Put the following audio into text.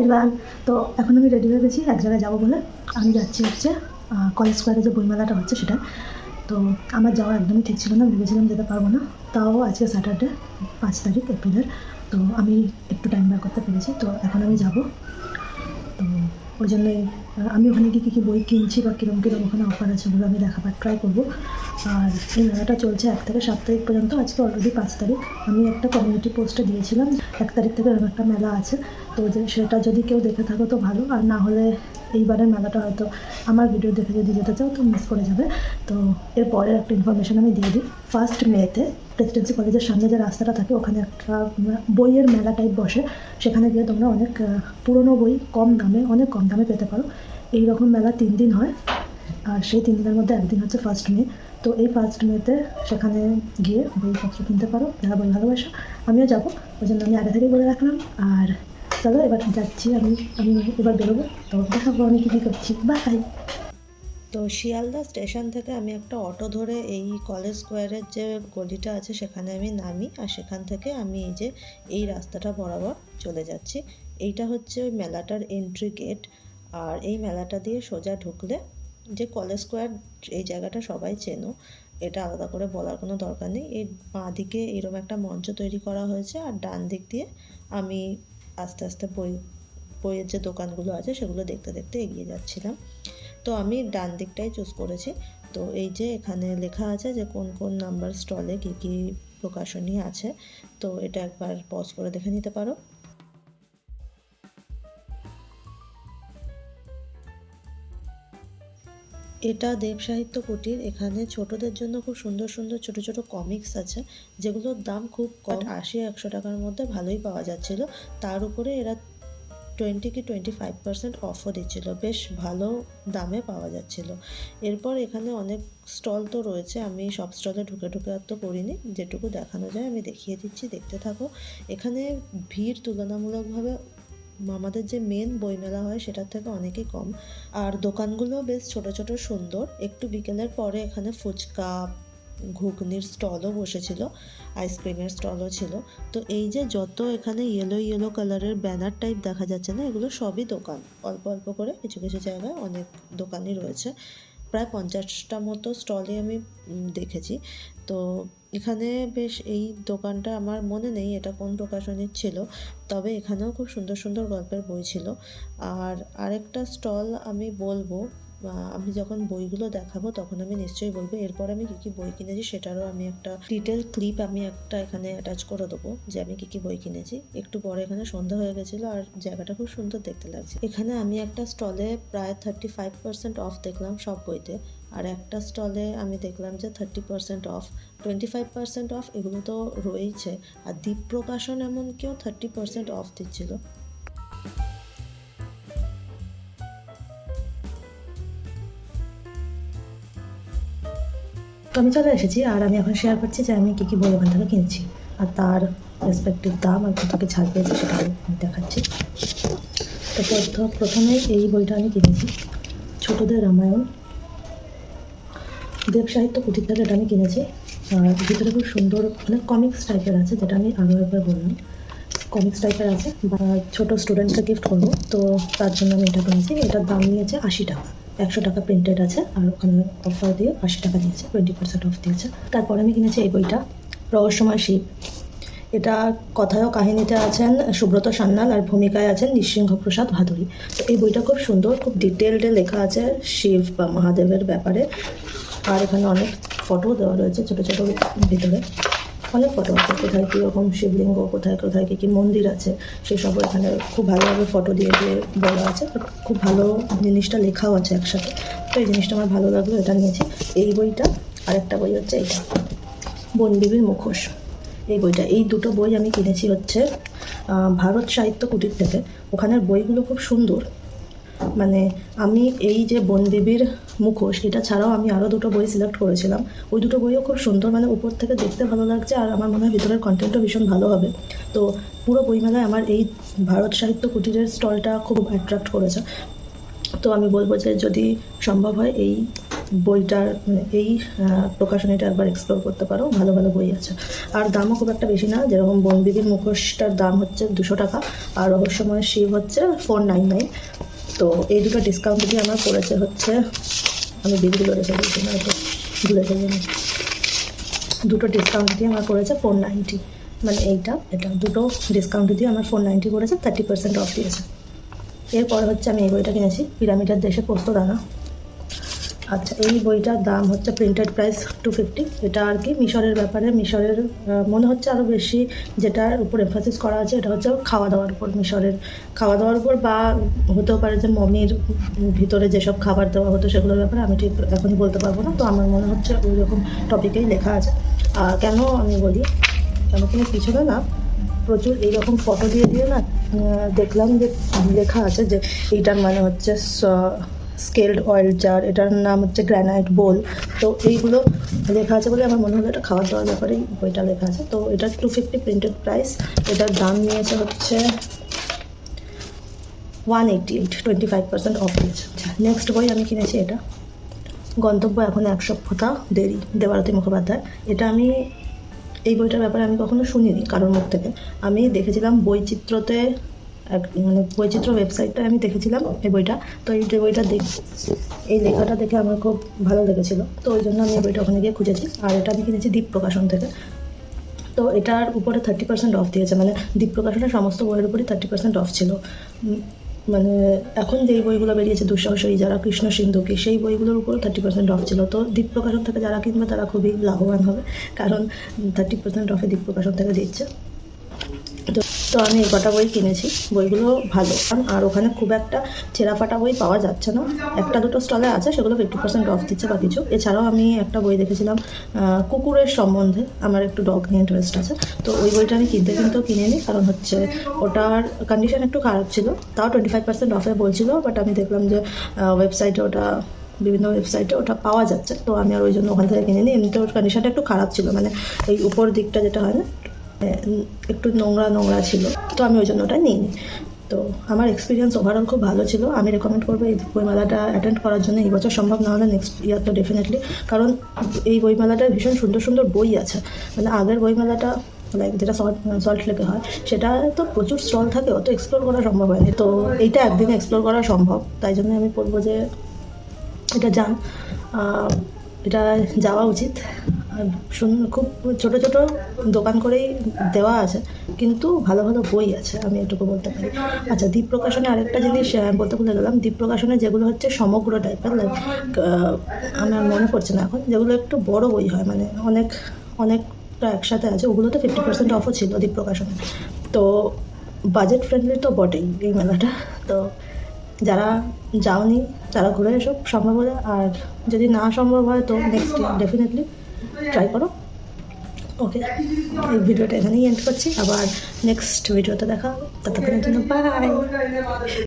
Everyone তো এখন আমি রেডি হয়ে গেছি, এক জায়গায় যাব বলে। আমি যাচ্ছি হচ্ছে কলেজ স্কোয়ারে যে বইমেলাটা হচ্ছে সেটা। তো আমার যাওয়া একদমই ঠিক ছিল না, ভেবেছিলাম যেতে পারব না। তাও আজকে স্যাটারডে পাঁচ তারিখ এপ্রিলের তো আমি একটু টাইম বার করতে পেরেছি। তো এখন আমি যাব। ওই জন্যে আমি ওখানে গিয়ে কী কী বই কিনছি বা কীরকম কীরকম ওখানে অফার আছে ওগুলো আমি দেখাবার ট্রাই করব। আর এই মেলাটা চলছে এক থেকে সাত তারিখ পর্যন্ত, আজকে অলরেডি পাঁচ তারিখ। আমি একটা কমিউনিটি পোস্টে দিয়েছিলাম, এক তারিখ থেকে এরকম একটা মেলা আছে। তো সেটা যদি কেউ দেখে থাকো তো ভালো, আর না হলে এইবারের মেলাটা হয়তো আমার ভিডিও দেখে যদি যেতে চাও তো মিস করে যাবে। তো এর পরের একটা ইনফরমেশন আমি দিয়ে দিই। ফার্স্ট মেতে প্রেসিডেন্সি কলেজের সামনে যে রাস্তাটা থাকে, ওখানে একটা বইয়ের মেলা টাইপ বসে। সেখানে গিয়ে তোমরা অনেক পুরনো বই কম দামে, অনেক কম দামে পেতে পারো। এই রকম মেলা তিন দিন হয়। আর সেই তিন দিনের মধ্যে একদিন হচ্ছে ফার্স্ট মে। তো এই ফার্স্ট মেতে সেখানে গিয়ে বইপত্র কিনতে পারো, যারা বই ভালোবাসো। আমিও যাব, ওই জন্য আমি আগে থেকেই বলে রাখলাম। আর চলো, এবার যাচ্ছি আমি আমি এবার বেরোবো। তো দেখাবো আমি কী কী করছি। বাই তো শিয়ালদা স্টেশন থেকে আমি একটা অটো ধরে এই কলেজ স্কোয়ারের যে গলিটা আছে সেখানে আমি নামি আর সেখান থেকে আমি এই যে এই রাস্তাটা বরাবর চলে যাচ্ছি। এইটা হচ্ছে ওই মেলাটার এন্ট্রি গেট আর এই মেলাটা দিয়ে সোজা ঢুকলে যে কলেজ স্কোয়ার এই জায়গাটা সবাই চেনো, এটা আলাদা করে বলার কোনো দরকার নেই। এই বাঁ দিকে এরকম একটা মঞ্চ তৈরি করা হয়েছে আর ডান দিক দিয়ে আমি আস্তে আস্তে বই, বইয়ের যে দোকানগুলো আছে সেগুলো দেখতে দেখতে এগিয়ে যাচ্ছিলাম। তো আমি ডান দিকটাই চুজ করেছি। তো এই যে এখানে লেখা আছে যে কোন কোন নাম্বার স্টলে কী কী প্রকাশনী আছে, তো এটা একবার পজ করে দেখে নিতে পারো। এটা দেব সাহিত্য কুটির, এখানে ছোটদের জন্য খুব সুন্দর সুন্দর ছোট ছোট কমিক্স আছে, যেগুলোর দাম খুব কম আশি একশো টাকার মধ্যে ভালোই পাওয়া যাচ্ছিল। তার উপরে এরা টোয়েন্টি কি টোয়েন্টি ফাইভ পার্সেন্ট অফও দিচ্ছিল। বেশ ভালো দামে পাওয়া যাচ্ছিল। এরপর এখানে অনেক স্টল তো রয়েছে। আমি সব স্টলে ঢুকে ঢুকে আর তো করিনি। যেটুকু দেখানো যায় আমি দেখিয়ে দিচ্ছি। দেখতে থাকো। এখানে ভিড় তুলনামূলকভাবে আমাদের যে মেন বইমেলা হয় সেটার থেকে অনেকই কম। আর দোকানগুলো বেশ ছোট ছোট সুন্দর। একটু বিকেলের পরে এখানে ফুচকা ঘুগনির স্টলও বসেছিল, আইসক্রিমের স্টলও ছিল। তো এই যে যত এখানে ইয়েলো ইয়েলো কালারের ব্যানার টাইপ দেখা যাচ্ছে না, এগুলো সবই দোকান। অল্প অল্প করে কিছু কিছু জায়গায় অনেক দোকানই রয়েছে। প্রায় পঞ্চাশটা মতো স্টলে আমি দেখেছি। তো এখানে বেশ এই দোকানটা আমার মনে নেই এটা কোন প্রকাশনীর ছিল, তবে এখানেও খুব সুন্দর সুন্দর গল্পের বই ছিল। আর আরেকটা স্টল আমি বলব আমি যখন বইগুলো দেখাবো, তখন আমি নিশ্চয়ই বলব, এরপর আমি কী কী বই কিনেছি সেটারও আমি একটা ডিটেল ক্লিপ আমি একটা এখানে অ্যাটাচ করে দেবো যে আমি কী কী বই কিনেছি। একটু পরে এখানে সন্ধ্যা হয়ে গেছিল আর জায়গাটা খুব সুন্দর দেখতে লাগছে। এখানে আমি একটা স্টলে প্রায় থার্টি ফাইভ পার্সেন্ট অফ দেখলাম সব বইতে আর একটা স্টলে আমি দেখলাম যে thirty percent off twenty five percent off এগুলো তো রয়েইছে। আর দ্বীপ প্রকাশন এমনকিও থার্টি পার্সেন্ট অফ দিচ্ছিল। তো আমি চলে এসেছি আর আমি এখন শেয়ার করছি যে আমি কী কী বই ওখান থেকে কিনছি। আর তার রেসপেক্টিভ দাম আর কত কি ছাড় পেয়েছি সেটা আমি দেখাচ্ছি। তো প্রথম প্রথমে এই বইটা আমি কিনেছি। ছোটদের রামায়ণ। দেব সাহিত্য কুটির থেকে এটা আমি কিনেছি, আর ভিতরে খুব সুন্দর মানে কমিক্স টাইপের আছে যেটা আমি আগেও একবার বললাম। কমিক্স টাইপের আছে, বা ছোটো স্টুডেন্টকে গিফট করব, তো তার জন্য আমি এটা কিনেছি। এটার দাম নিয়েছে আশি টাকা। একশো টাকা প্রিন্টেড আছে, আর ওখানে অফার দিয়ে আশি টাকা দিয়েছে টোয়েন্টি পার্সেন্ট অফ দিয়েছে। তারপরে আমি কিনেছি এই বইটা, রহস্যময় শিব এটা কথায় কাহিনীতে আছেন সুব্রত সান্যাল আর ভূমিকায় আছেন নৃসিংহ প্রসাদ ভাদুরী। তো এই বইটা খুব সুন্দর, খুব ডিটেলডে লেখা আছে শিব বা মহাদেবের ব্যাপারে। আর এখানে অনেক ফটো দেওয়া রয়েছে ছোটো ছোটো ভিতরে। অনেক ফটো আছে কোথায় কীরকম শিবলিঙ্গ, কোথায় কোথায় কী কী মন্দির আছে সেসব এখানে খুব ভালোভাবে ফটো দিয়ে দিয়ে বলা আছে আর খুব ভালো জিনিসটা লেখাও আছে একসাথে। তো এই জিনিসটা আমার ভালো লাগল, এটা নিয়েছি। এই বইটা, আরেকটা বই হচ্ছে এইটা, বনবিবির মুখোশ। এই বইটা, এই দুটো বই আমি কিনেছি হচ্ছে ভারত সাহিত্য কুটির থেকে। ওখানের বইগুলো খুব সুন্দর। মানে আমি এই যে বনবিবির মুখোশ, এটা ছাড়াও আমি আরও দুটো বই সিলেক্ট করেছিলাম। ওই দুটো বইও খুব সুন্দর মানে উপর থেকে দেখতে ভালো লাগছে আর আমার মনে হয় ভিতরের কন্টেন্টও ভীষণ ভালো হবে। তো পুরো বইমেলায় আমার এই ভারত সাহিত্য কুটিরের স্টলটা খুব অ্যাট্রাক্ট করেছে। তো আমি বলব যে যদি সম্ভব হয় এই বইটার মানে এই প্রকাশনীটা একবার এক্সপ্লোর করতে পারো, ভালো ভালো বই আছে। আর দামও খুব একটা বেশি না, যেরকম বনবিবির মুখোশটার দাম হচ্ছে দুশো টাকা, আর রহস্যময় শিব হচ্ছে ফোর নাইন নাইন তো এই দুটো ডিসকাউন্ট দিয়ে আমার করেছে হচ্ছে, আমি বিলগুলো রেখে দিয়েছি না তো ভুলে যাই দুটো ডিসকাউন্ট দিয়ে আমার করেছে ফোর নাইনটি মানে এইটা, এটা দুটো ডিসকাউন্ট দিয়ে আমার ফোর নাইনটি করেছে থার্টি পার্সেন্ট অফ দিয়েছে। এরপর হচ্ছে আমি এই বইটা কিনেছি, পিরামিডের দেশে পোস্ত দানা আচ্ছা এই বইটার দাম হচ্ছে প্রিন্টেড প্রাইস টু ফিফটি এটা আর কি মিশরের ব্যাপারে, মিশরের মনে হচ্ছে আরও বেশি যেটার উপর এমফাসিস করা আছে, এটা হচ্ছে খাওয়া দাওয়ার উপর, মিশরের খাওয়া দাওয়ার উপর বা হতেও পারে যে মমির ভিতরে যেসব খাবার দেওয়া হতো সেগুলোর ব্যাপারে আমি ঠিক এখন বলতে পারব না। তো আমার মনে হচ্ছে ওই রকম টপিকেই লেখা আছে। আর কেন আমি বলি, কেন তুমি পিছনে না প্রচুর এইরকম ফটো দিয়ে দিয়ে না দেখলাম যে লেখা আছে যে এইটার মানে হচ্ছে স্কেলড অয়েল জার, এটার নাম হচ্ছে গ্রানাইট বোল। তো এইগুলো লেখা আছে বলে আমার মনে হলো এটা খাওয়া দাওয়ার ব্যাপারেই বইটা লেখা আছে। তো এটা টু ফিফটি প্রিন্টেড প্রাইস এটার দাম নিয়েছে হচ্ছে one eighty eight twenty five percent off দিয়েছে নেক্সট বই আমি কিনেছি এটা। গন্তব্য এখন এক সপ্তাহ দেরি, দেবারতী মুখোপাধ্যায়। এটা আমি, এই বইটার ব্যাপারে আমি কখনো শুনিনি কারোর মুখ থেকে। আমি দেখেছিলাম বইচিত্রতে এক মানে বৈচিত্র ওয়েবসাইটটায় আমি দেখেছিলাম এই বইটা। তো এই বইটা দেখ, এই লেখাটা দেখে আমার খুব ভালো লেগেছিলো। তো ওই জন্য আমি বইটা ওখানে গিয়ে খুঁজেছি। আর এটা আমি কিনেছি দ্বীপ প্রকাশন থেকে। তো এটার উপরে থার্টি পার্সেন্ট অফ দিয়েছে। মানে দ্বীপ প্রকাশনের সমস্ত বইয়ের উপরই থার্টি পার্সেন্ট অফ ছিল। মানে এখন যেই বইগুলো বেরিয়েছে, দুঃসাহসী যারা কৃষ্ণ সিন্ধুকে, সেই বইগুলোর উপরও থার্টি পার্সেন্ট অফ ছিল। তো দ্বীপ প্রকাশন থেকে যারা কিনবে, তারা খুবই লাভবান হবে। কারণ থার্টি পার্সেন্ট অফে দ্বীপ প্রকাশন থেকে দিচ্ছে। তো তো আমি এই কটা বই কিনেছি। বইগুলো ভালো। আর ওখানে খুব একটা ছেঁড়া ফাটা বই পাওয়া যাচ্ছে না। একটা দুটো স্টলে আছে, সেগুলো ফিফটি পার্সেন্ট অফ দিচ্ছে বা কিছু। এছাড়াও আমি একটা বই দেখেছিলাম কুকুরের সম্বন্ধে। আমার একটু ডগ নিয়ে ইন্টারেস্ট আছে। তো ওই বইটা আমি কিনতে কিনতেও কিনে নিই কারণ হচ্ছে ওটার কন্ডিশন একটু খারাপ ছিল। তাও টোয়েন্টি ফাইভ পার্সেন্ট অফে বলছিল বাট আমি দেখলাম যে ওয়েবসাইটে ওটা, বিভিন্ন ওয়েবসাইটে ওটা পাওয়া যাচ্ছে। তো আমি আর ওই জন্য ওখান থেকে কিনে নিই এমনিতে ওর কন্ডিশনটা একটু খারাপ ছিল। মানে এই উপর দিকটা যেটা হয় না একটু নোংরা নোংরা ছিল, তো আমি ওই জন্য ওটা নিইনি। তো আমার এক্সপিরিয়েন্স ওভারঅল খুব ভালো ছিল। আমি রেকমেন্ড করব এই বইমেলাটা অ্যাটেন্ড করার জন্য। এই বছর সম্ভব না হলে নেক্সট ইয়ার তো ডেফিনেটলি কারণ এই বইমেলাটায় ভীষণ সুন্দর সুন্দর বই আছে। মানে আগের বইমেলাটা লাইক যেটা সল্ট সল্ট লেকে হয়, সেটা তো প্রচুর স্টল থাকে, অত এক্সপ্লোর করা সম্ভব হয়নি তো এইটা একদিনে এক্সপ্লোর করা সম্ভব। তাই জন্য আমি বলব যে এটা যান। এটা যাওয়া উচিত। খুব ছোট ছোট দোকান করেই দেওয়া আছে, কিন্তু ভালো ভালো বই আছে, আমি এটুকু বলতে পারি। আচ্ছা দ্বীপ প্রকাশনে আরেকটা জিনিস বলতে ভুলে গেলাম দ্বীপ প্রকাশনে যেগুলো হচ্ছে সমগ্র টাইপের লাইক আমার মনে পড়ছে না এখন, যেগুলো একটু বড় বই হয় মানে অনেক, অনেকটা একসাথে আছে, ওগুলোতে ফিফটি পার্সেন্ট অফও ছিল দ্বীপ প্রকাশনে তো বাজেট ফ্রেন্ডলি তো বটেই এই মেলাটা, তো যারা যাওনি, তারা ঘুরে এসব সম্ভব হলে, আর যদি না সম্ভব হয় তো নেক্সট ডেফিনেটলি ট্রাই করো। ওকে এই ভিডিওটা এখানেই এন্ড করছি। আবার নেক্সট ভিডিওতে দেখা হবে। ততক্ষণের জন্য বাই